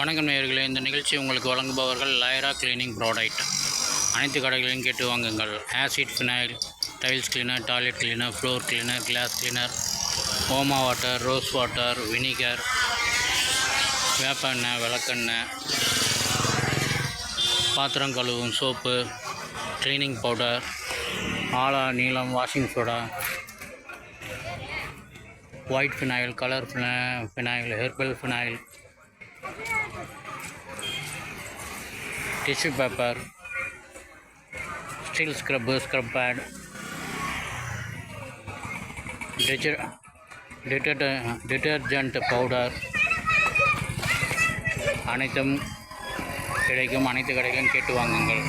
வணக்கம் நேயர்களே இந்த நிகழ்ச்சி உங்களுக்கு வழங்குபவர்கள் லைரா கிளீனிங் ப்ராடக்ட் அனைத்து கடைகளையும் கேட்டு வாங்குங்கள். Acid phenyl tiles cleaner toilet cleaner floor cleaner glass cleaner ஓமா வாட்டர் ரோஸ் வாட்டர் வினிகர் வேப்பெண்ணெய் விளக்கெண்ணெய் பாத்திரம் கழுவும் சோப்பு க்ளீனிங் பவுடர் ஆலா நீலம் washing soda white phenyl colour phenyl herbal phenyl tissue paper steel scrub scrub pad டிஜ டிட்டர்ட் detergent powder அனைத்தும் கிடைக்கும். அனைத்து கடைகளும் கேட்டு வாங்குங்கள்.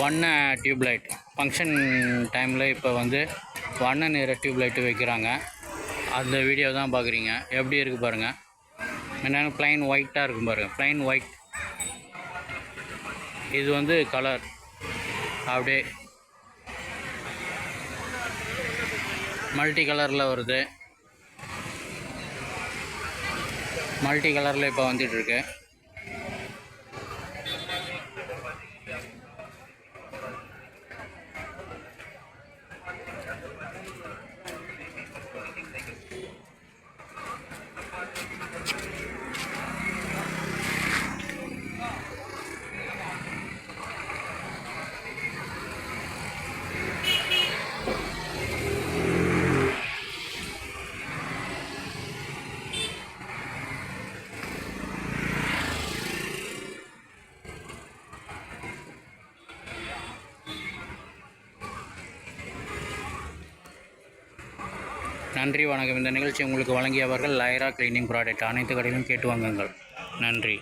வண்ண டியூப்லைட் ஃபங்க்ஷன் டைமில் இப்போ வந்து வண்ண நிற டியூப்லைட்டு வைக்கிறாங்க. அந்த வீடியோ தான் பார்க்குறீங்க. எப்படி இருக்குது பாருங்கள் என்னென்னு ப்ளைன் ஒயிட்டாக இருக்கும் பாருங்கள் ப்ளைன் ஒயிட் இது வந்து கலர் அப்படியே மல்டி கலரில் வருது. மல்டி கலரில் இப்போ வந்துட்டுருக்கு நன்றி வணக்கம். இந்த நிகழ்ச்சி உங்களுக்கு வழங்கியவர்கள் லைரா கிளீனிங் ப்ராடக்ட். அனைத்து கடையிலும் கேட்டு வாங்குங்கள். நன்றி.